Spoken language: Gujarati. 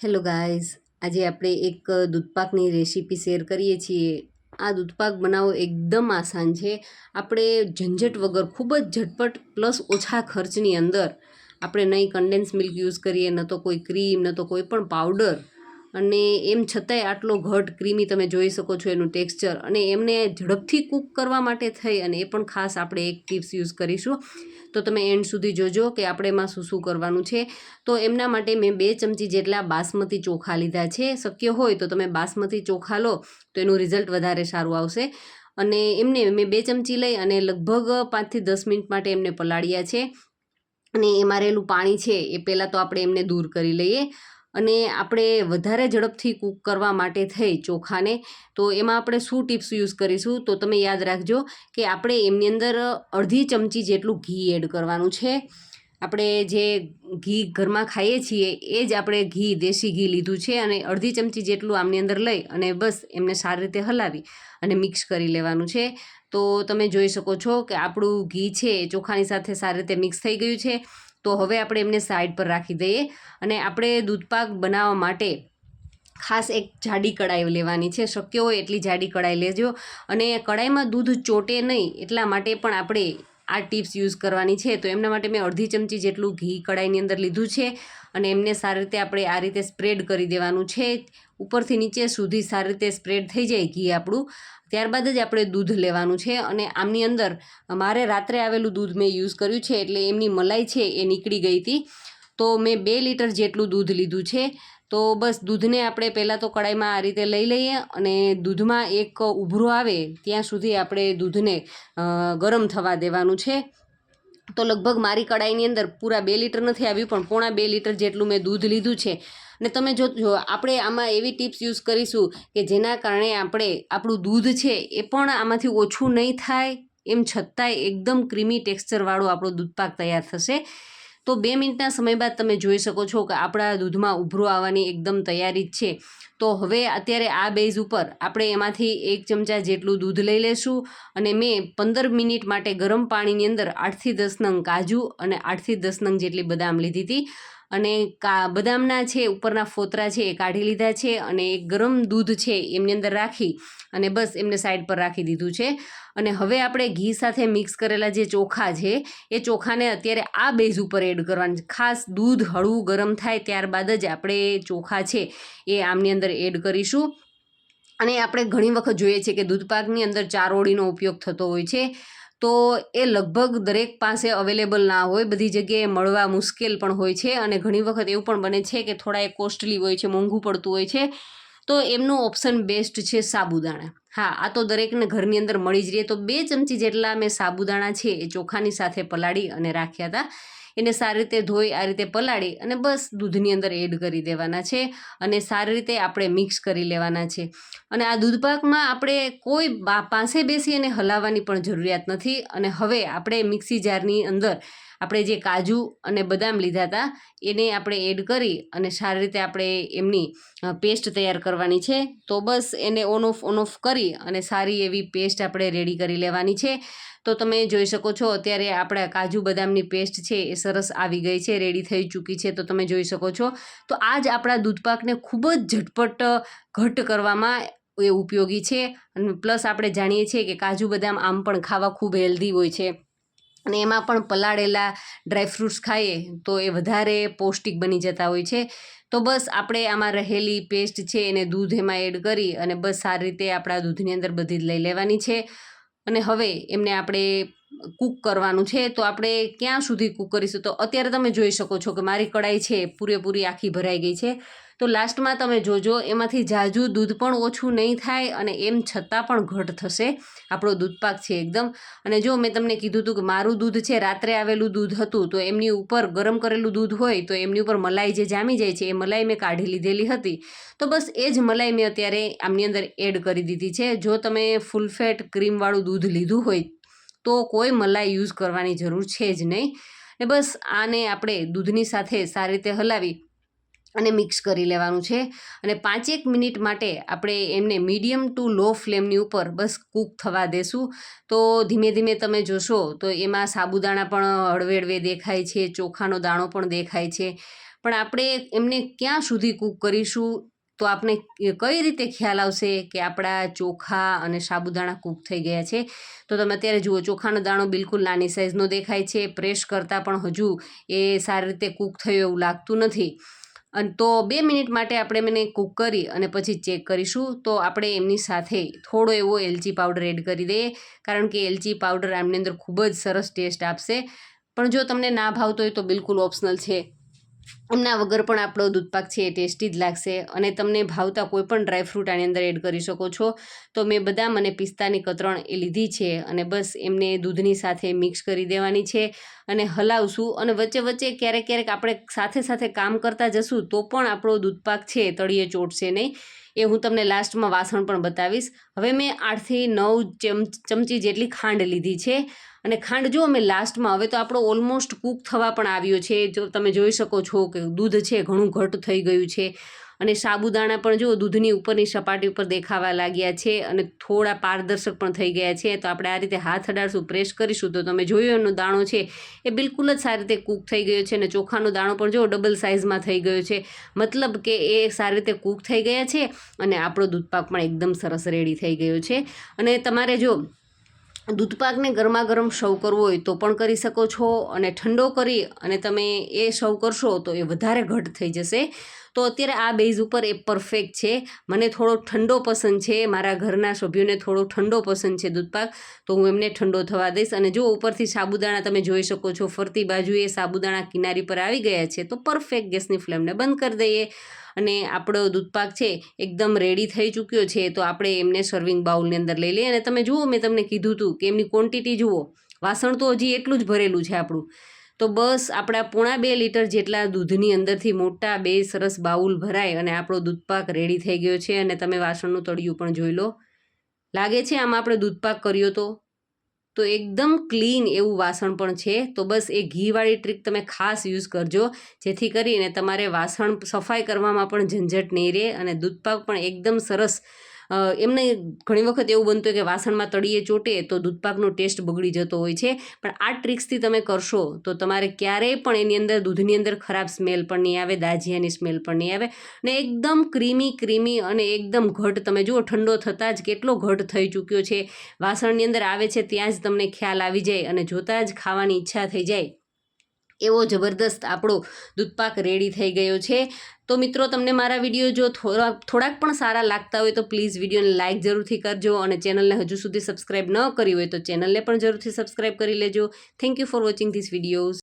હેલો ગાઈઝ આજે આપણે એક દૂધપાકની રેસીપી શેર કરીએ છીએ. આ દૂધપાક બનાવવો એકદમ આસાન છે. આપણે ઝંઝટ વગર ખૂબ જ ઝટપટ પ્લસ ઓછા ખર્ચની અંદર આપણે નહીં કન્ડેન્સ મિલ્ક યુઝ કરીએ, ન તો કોઈ ક્રીમ ન તો કોઈ પણ પાવડર અને એમ છતાંય આટલો ઘટ ક્રીમી તમે જોઈ શકો છો એનું ટેક્સચર. અને એમને ઝડપથી કૂક કરવા માટે થઈ અને એ પણ ખાસ આપણે એક ટિપ્સ યુઝ કરીશું. તો તમે એન્ડ સુધી જોજો કે આપણે એમાં શું શું કરવાનું છે. તો એમના માટે મેં બે ચમચી જેટલા બાસમતી ચોખા લીધા છે. શક્ય હોય તો તમે બાસમતી ચોખા લો તો એનું રિઝલ્ટ વધારે સારું આવશે. અને એમને મેં બે ચમચી લઈ અને લગભગ પાંચથી દસ મિનિટ માટે એમને પલાળ્યા છે. અને એમાં રહેલું પાણી છે એ પહેલાં તો આપણે એમને દૂર કરી લઈએ. અને આપણે વધારે ઝડપથી કૂક કરવા માટે થઈ ચોખાને, તો એમાં આપણે શું ટિપ્સ યુઝ કરીશું? તો તમે યાદ રાખજો કે આપણે એમની અંદર અડધી ચમચી જેટલું ઘી એડ કરવાનું છે. આપણે જે ઘી ઘરમાં ખાઈએ છીએ, એ જ આપણે ઘી, દેશી ઘી લીધું છે અને અડધી ચમચી જેટલું આમની અંદર લઈ અને બસ એમને સારી રીતે હલાવી અને મિક્સ કરી લેવાનું છે. તો તમે જોઈ શકો છો કે આપણું ઘી છે એ ચોખાની સાથે સારી રીતે મિક્સ થઈ ગયું છે. તો હવે આપણે એમને સાઈડ પર રાખી દઈએ અને આપણે દૂધપાક બનાવવા માટે ખાસ એક જાડી કડાઈ લેવાની છે. શક્ય હોય એટલી જાડી કડાઈ લેજો અને કડાઈમાં દૂધ ચોટે નહીં એટલા માટે પણ આપણે આ ટિપ્સ યુઝ કરવાની છે. તો એમના માટે મેં અડધી ચમચી જેટલું ઘી કડાઈની અંદર લીધું છે અને એમને સારી રીતે આપણે આ રીતે સ્પ્રેડ કરી દેવાનું છે. ઉપરથી નીચે સુધી સારી રીતે સ્પ્રેડ થઈ જાય ઘી આપણું. ત્યારબાદ જ આપણે દૂધ લેવાનું છે અને આમની અંદર મારે રાત્રે આવેલું દૂધ મેં યુઝ કર્યું છે એટલે એમની મલાઈ છે એ નીકળી ગઈ હતી. તો મેં બે લીટર જેટલું દૂધ લીધું છે. તો બસ દૂધને આપણે પહેલાં તો કડાઈમાં આ રીતે લઈ લઈએ અને દૂધમાં એક ઉભરો આવે ત્યાં સુધી આપણે દૂધને ગરમ થવા દેવાનું છે. તો લગભગ મારી કડાઈની અંદર પૂરા બે લીટર નથી આવ્યું, પણ પોણા બે લીટર જેટલું મેં દૂધ લીધું છે. ને તમે જો જો, આપણે આમાં એવી ટિપ્સ યુઝ કરીશું કે જેના કારણે આપણે, આપણું દૂધ છે એ પણ આમાંથી ઓછું નહીં થાય, એમ છતાંય એકદમ ક્રીમી ટેક્સચરવાળું આપણો દૂધપાક તૈયાર થશે. તો બે મિનિટના સમય બાદ તમે જોઈ શકો છો કે આપણા દૂધમાં ઉભરો આવવાની એકદમ તૈયારી જ છે. તો હવે અત્યારે આ બેઝ ઉપર આપણે એમાંથી એક ચમચા જેટલું દૂધ લઈ લેશું અને મેં પંદર મિનિટ માટે ગરમ પાણીની અંદર આઠથી દસ નંગ કાજુ અને આઠથી દસ નંગ જેટલી બદામ લીધી હતી. અને કા, બદામના છે, ઉપરના ફોતરા છે, એ કાઢી લીધા છે અને એક ગરમ દૂધ છે એમની અંદર રાખી અને બસ એમને સાઈડ પર રાખી દીધું છે. અને હવે આપણે ઘી સાથે મિક્સ કરેલા જે ચોખા છે, એ ચોખાને અત્યારે આ બેઝ ઉપર એડ કરવાનું ખાસ દૂધ હળવું ગરમ થાય ત્યારબાદ જ આપણે ચોખા છે એ આમની અંદર એડ કરીશું. અને આપણે ઘણી વખત જોઈએ છીએ કે દૂધપાકની અંદર ચારોળીનો ઉપયોગ થતો હોય છે. તો એ લગભગ દરેક પાસે અવેલેબલ ના હોય. બધી જગ્યાએ મળવા મુશ્કેલ પણ હોય છે અને ઘણી વખત એવું પણ બને છે કે થોડા એ કોસ્ટલી હોય છે, મોંઘું પડતું હોય છે. તો એમનું ઓપ્શન બેસ્ટ છે સાબુદાણા. હા, આ તો દરેકને ઘરની અંદર મળી જ રહે. તો બે ચમચી જેટલા મેં સાબુદાણા છે એ ચોખાની સાથે પલાળી અને રાખ્યા હતા. એને સારી રીતે ધોઈ, આ રીતે પલાળી અને બસ દૂધની અંદર એડ કરી દેવાના છે અને સારી રીતે આપણે મિક્સ કરી લેવાના છે. અને આ દૂધપાકમાં આપણે કોઈ પાસે બેસી અને હલાવવાની પણ જરૂરિયાત નથી અને હવે આપણે મિક્સી જારની અંદર આપણે જે કાજુ અને બદામ લીધા હતા, એને આપણે એડ કરી અને સારી રીતે આપણે એમની પેસ્ટ તૈયાર કરવાની છે. તો બસ એને ઓન ઓફ ઓન ઓફ કરી અને સારી એવી પેસ્ટ આપણે રેડી કરી લેવાની છે. તો તમે જોઈ શકો છો, અત્યારે આપણા કાજુ બદામની પેસ્ટ છે એ સરસ આવી ગઈ છે રેડી થઈ ચૂકી છે. તો તમે જોઈ શકો છો. તો આ જ આપણા દૂધપાકને ખૂબ જ ઝટપટ ઘટ કરવામાં એ ઉપયોગી છે. અને પ્લસ આપણે જાણીએ છીએ કે કાજુ બદામ આમ પણ ખાવા ખૂબ હેલ્ધી હોય છે. અને એમાં પણ પલાળેલા ડ્રાયફ્રૂટ્સ ખાઈએ તો એ વધારે પૌષ્ટિક બની જતા હોય છે. તો બસ આપણે આમાં રહેલી પેસ્ટ છે એને દૂધ એમાં એડ કરી અને બસ સારી રીતે આપણા દૂધની અંદર બધી જ લઈ લેવાની છે. અને હવે એમને આપણે કૂક કરવાનું છે, તો આપણે ક્યાં સુધી કૂક કરીશું? તો અત્યારે તમે જોઈ શકો છો કે મારી કડાઈ છે, પૂરેપૂરી આખી ભરાઈ ગઈ છે. તો લાસ્ટમાં તમે જોજો, એમાંથી જાજુ દૂધ પણ ઓછું નહીં થાય અને એમ છતાં પણ ઘટ થશે. આપણો દૂધપાક છે એકદમ. અને જો મેં તમને કીધું હતું કે મારું દૂધ છે, રાત્રે આવેલું દૂધ હતું, તો એમની ઉપર ગરમ કરેલું દૂધ હોય, તો એમની ઉપર મલાઈ જે જામી જાય છે, એ મલાઈ મેં કાઢી લીધેલી હતી. તો બસ એ જ મલાઈ મેં અત્યારે આમની અંદર એડ કરી દીધી છે. જો તમે ફૂલ ફેટ ક્રીમવાળું દૂધ લીધું હોય તો કોઈ મલાઈ યુઝ કરવાની જરૂર છે જ નહીં. ને બસ આને આપણે દૂધની સાથે સારી રીતે હલાવી અને મિક્સ કરી લેવાનું છે. અને પાંચેક મિનિટ માટે આપણે એમને મીડિયમ ટુ લો ફ્લેમની ઉપર બસ કૂક થવા દેશું. તો ધીમે ધીમે તમે જોશો તો એમાં સાબુદાણા પણ હળવે હળવે દેખાય છે, ચોખાનો દાણો પણ દેખાય છે. પણ આપણે એમને ક્યાં સુધી કૂક કરીશું? તો આપને કઈ રીતે ખ્યાલ આવશે કે આપણા ચોખા અને સાબુદાણા કૂક થઈ ગયા છે? તો તમે અત્યારે જુઓ, ચોખાનો દાણો બિલકુલ નાની સાઇઝનો દેખાય છે. પ્રેસ કરતાં પણ હજુ એ સારી રીતે કૂક થયું એવું લાગતું નથી. અને તો બે મિનિટ માટે આપણે મને કૂક કરી અને પછી ચેક કરીશું. તો આપણે એમની સાથે થોડો એવો એલચી પાવડર એડ કરી દઈએ. કારણ કે એલચી પાવડર આમની અંદર ખૂબ જ સરસ ટેસ્ટ આપશે. પણ જો તમને ના ભાવતો હોય તો બિલકુલ ઓપ્શનલ છે. એમના વગર પણ આપણો દૂધપાક છે એ ટેસ્ટી જ લાગશે અને તમને ભાવતા કોઈ પણ ડ્રાયફ્રૂટ આની અંદર એડ કરી શકો છો. તો મેં બદામ અને પિસ્તાની કતરણ એ લીધી છે અને બસ એમને દૂધની સાથે મિક્સ કરી દેવાની છે અને હલાવશું. અને વચ્ચે વચ્ચે ક્યારેક ક્યારેક આપણે સાથે સાથે કામ કરતા જશું તો પણ આપણો દૂધપાક છે તળીએ ચોટશે નહીં. એ હું તમને લાસ્ટમાં વાસણ પણ બતાવીશ. હવે મેં આઠથી નવ ચમ ચમચી જેટલી ખાંડ લીધી છે. અને ખાંડ જો અમે લાસ્ટમાં, હવે તો આપણો ઓલમોસ્ટ કૂક થવા પણ આવ્યો છે. જો તમે જોઈ શકો છો કે દૂધ છે, ઘણું ઘટ થઈ ગયું છે. અને સાબુદાણા પણ જો દૂધની ઉપરની સપાટી ઉપર દેખાવા લાગ્યા છે અને થોડા પારદર્શક પણ થઈ ગયા છે. તો આપણે આ રીતે હાથ અડાડશું, પ્રેસ કરીશું, તો તમે જોયું એનો દાણો છે, એ બિલકુલ જ સારી રીતે કૂક થઈ ગયો છે અને ચોખાનો દાણો પણ જો ડબલ સાઇઝમાં થઈ ગયો છે. મતલબ કે એ સારી રીતે કૂક થઈ ગયા છે અને આપણો દૂધપાક પણ એકદમ સરસ રેડી થઈ ગયો છે. અને તમારે જો દૂધપાકને ગરમા ગરમ સર્વ કરવો હોય તો પણ કરી શકો છો અને ઠંડો કરી અને તમે એ સર્વ કરશો તો એ વધારે ઘટ થઈ જશે. તો અત્યારે આ બેઝ ઉપર એ પરફેક્ટ છે. મને થોડો ઠંડો પસંદ છે. મારા ઘરના સભ્યોને થોડો ઠંડો પસંદ છે દૂધપાક. તો હું એમને ઠંડો થવા દઈશ. અને જો ઉપરથી સાબુદાણા તમે જોઈ શકો છો, ફરતી બાજુએ સાબુદાણા કિનારી પર આવી ગયા છે. તો પરફેક્ટ ગેસની ફ્લેમને બંધ કરી દઈએ. અને આપણો દૂધપાક છે, એકદમ રેડી થઈ ચૂક્યો છે, તો આપણે એમને સર્વિંગ બાઉલની અંદર લઈ લઈએ. અને તમે જુઓ, મેં તમને કીધું હતું કે એમની ક્વોન્ટિટી જુઓ, વાસણ તો હજી એટલું જ ભરેલું છે આપણું. તો બસ આપણા પોણા બે લીટર જેટલા દૂધની અંદરથી મોટા બે સરસ બાઉલ ભરાય અને આપણો દૂધપાક રેડી થઈ ગયો છે. અને તમે વાસણનું તળિયું પણ જોઈ લો. લાગે છે આમાં આપણે દૂધપાક કર્યો તો? તો એકદમ ક્લીન એવું વાસણ પણ છે. તો બસ એ ઘીવાળી ટ્રીક તમે ખાસ યુઝ કરજો, જેથી કરીને તમારે વાસણ સફાઈ કરવામાં પણ ઝંઝટ નહીં રહે અને દૂધપાક પણ એકદમ સરસ એમને ઘણી વખત એવું બનતું હોય કે વાસણમાં તળીએ ચોટે તો દૂધપાકનો ટેસ્ટ બગડી જતો હોય છે. પણ આ ટ્રિક્સથી તમે કરશો તો તમારે ક્યારેય પણ એની અંદર દૂધની અંદર ખરાબ સ્મેલ પણ નહીં આવે દાજિયાની સ્મેલ પણ નહીં આવે. ને એકદમ ક્રીમી ક્રીમી અને એકદમ ઘટ તમે જુઓ, ઠંડો થતાં જ કેટલો ઘટ થઈ ચૂક્યો છે. વાસણની અંદર આવે છે ત્યાં જ તમને ખ્યાલ આવી જાય અને જોતાં જ ખાવાની ઈચ્છા થઈ જાય. એવો જબરદસ્ત આપણો દૂધપાક રેડી થઈ ગયો છે. તો મિત્રો, તમને મારા વીડિયો જો થોડાક થોડાક પણ સારા લાગતા હોય તો પ્લીઝ વિડીયોને લાઇક જરૂરથી કરજો અને ચેનલને હજુ સુધી સબસ્ક્રાઈબ ન કરી હોય તો ચેનલને પણ જરૂરથી સબસ્ક્રાઈબ કરી લેજો. Thank you for watching this videos